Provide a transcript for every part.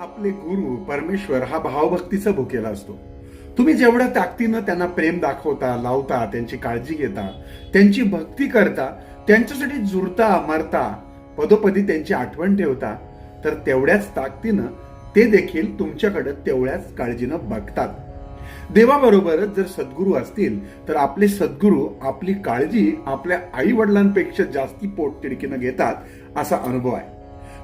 आपले गुरु परमेश्वर हा भावभक्तीचा भुकेला असतो. तुम्ही जेवढ्या ताकदीनं त्यांना प्रेम दाखवता लावता त्यांची काळजी घेता त्यांची भक्ती करता त्यांच्यासाठी जुरता मरता पदोपदी त्यांची आठवण ठेवता तर तेवढ्याच ताकदीनं ते देखील तुमच्याकडे तेवढ्याच काळजीनं बघतात. देवाबरोबरच जर सद्गुरू असतील तर आपले सद्गुरू आपली काळजी आपल्या आई वडिलांपेक्षा जास्ती पोटतिडकीनं घेतात असा अनुभव आहे.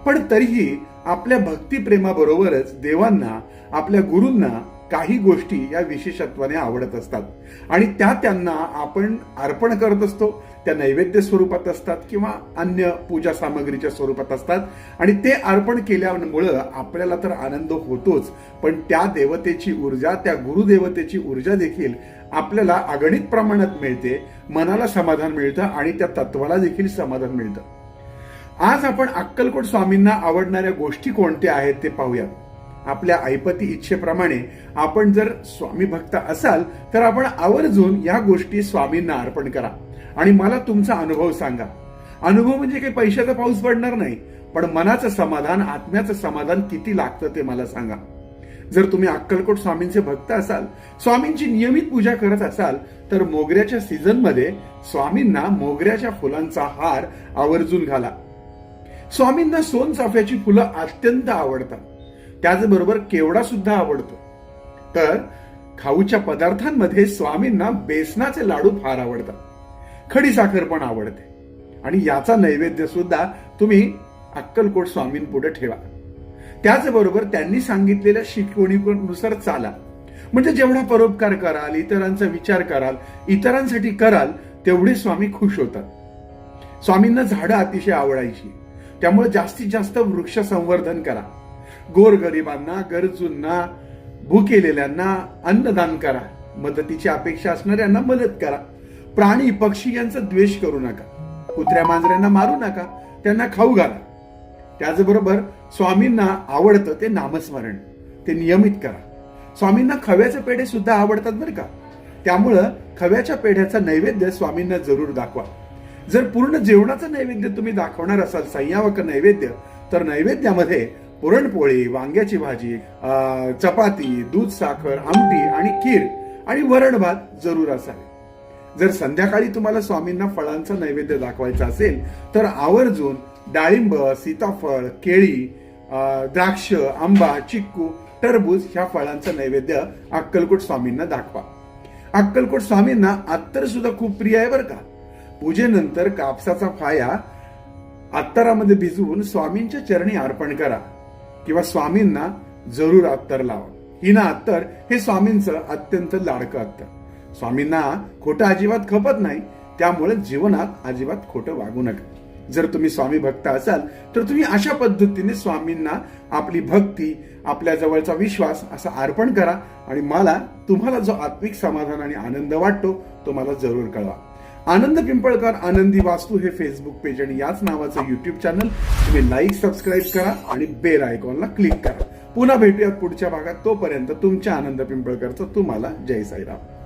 पण तरीही आपल्या भक्तिप्रेमाबरोबरच देवांना आपल्या गुरूंना काही गोष्टी या विशेषत्वाने आवडत असतात. आणि त्या त्यांना आपण अर्पण करत असतो. त्या नैवेद्य स्वरूपात असतात किंवा अन्य पूजा सामग्रीच्या स्वरूपात असतात. आणि ते अर्पण केल्यामुळं आपल्याला तर आनंद होतोच. पण त्या देवतेची ऊर्जा त्या गुरुदेवतेची ऊर्जा देखील आपल्याला अगणित प्रमाणात मिळते. मनाला समाधान मिळतं आणि त्या तत्वाला देखील समाधान मिळतं. आज आपण अक्कलकोट स्वामींना आवडणाऱ्या गोष्टी कोणत्या आहेत ते पाहूयात. आपल्या ऐपती इच्छेप्रमाणे आपण जर स्वामी भक्त असाल तर आपण आवर्जून या गोष्टी स्वामींना अर्पण करा. आणि मला तुमचा अनुभव सांगा. अनुभव म्हणजे काही पैशाचा पाऊस पडणार नाही पण मनाचं समाधान आत्म्याचं समाधान किती लागतं ते मला सांगा. जर तुम्ही अक्कलकोट स्वामींचे भक्त असाल स्वामींची नियमित पूजा करत असाल तर मोगऱ्याच्या सीझनमध्ये स्वामींना मोगऱ्याच्या फुलांचा हार आवर्जून घाला. स्वामींना सोनचाफ्याची फुलं अत्यंत आवडतात. त्याचबरोबर केवडा सुद्धा आवडतो. तर खाऊच्या पदार्थांमध्ये स्वामींना बेसनाचे लाडू फार आवडतात. खडी साखर पण आवडते. आणि याचा नैवेद्य सुद्धा तुम्ही अक्कलकोट स्वामींपुढे ठेवा. त्याचबरोबर त्यांनी सांगितलेल्या शिकवणीनुसार चाला. म्हणजे जेवढा परोपकार कराल इतरांचा विचार कराल इतरांसाठी कराल तेवढे स्वामी खुश होतात. स्वामींना झाडं अतिशय आवडायची. त्यामुळे जास्तीत जास्त वृक्ष संवर्धन करा. गोरगरिबांना गरजूंना भूकेलेल्यांना अन्नदान करा. मदतीची अपेक्षा असणाऱ्यांना मदत करा. प्राणी पक्षी यांचा द्वेष करू नका. कुत्र्या मांजऱ्यांना मारू नका. त्यांना खाऊ घाला. त्याचबरोबर स्वामींना आवडतं ते नामस्मरण. ते नियमित करा. स्वामींना खव्याचे पेढे सुद्धा आवडतात बरं का? त्यामुळं खव्याच्या पेढ्याचा नैवेद्य स्वामींना जरूर दाखवा. जर पूर्ण जेवणाचं नैवेद्य तुम्ही दाखवणार असाल संयावक नैवेद्य तर नैवेद्यामध्ये पुरणपोळी वांग्याची भाजी अं, चपाती दूध साखर आमटी आणि खीर आणि वरण भात जरूर असावे. जर संध्याकाळी तुम्हाला स्वामींना फळांचा नैवेद्य दाखवायचा असेल तर आवर्जून डाळिंब सीताफळ केळी द्राक्ष आंबा चिक्कू टरबूज ह्या फळांचं नैवेद्य अक्कलकोट स्वामींना दाखवा. अक्कलकोट स्वामींना अत्तर सुद्धा खूप प्रिय आहे बरं का. पूजेनंतर कापसाचा फाया अत्तरामध्ये भिजवून स्वामींच्या चरणी अर्पण करा किंवा स्वामींना जरूर अत्तर लावा. हिना अत्तर हे स्वामींचं अत्यंत लाडकं अत्तर. स्वामींना खोटं अजिबात खपत नाही त्यामुळे जीवनात अजिबात खोटं वागू नका. जर तुम्ही स्वामी भक्त असाल तर तुम्ही अशा पद्धतीने स्वामींना आपली भक्ती आपल्या जवळचा विश्वास असा अर्पण करा आणि मला तुम्हाला जो आत्मिक समाधान आणि आनंद वाटतो तो मला जरूर कळवा. आनंद पिंपळकर आनंदी वास्तू हे फेसबुक पेज आणि याच नावाचं युट्यूब चॅनल तुम्ही लाईक सबस्क्राईब करा आणि बेल आयकॉनला क्लिक करा. पुन्हा भेटूयात पुढच्या भागात. तोपर्यंत तुमच्या आनंद पिंपळकरचं तुम्हाला जय साईराम.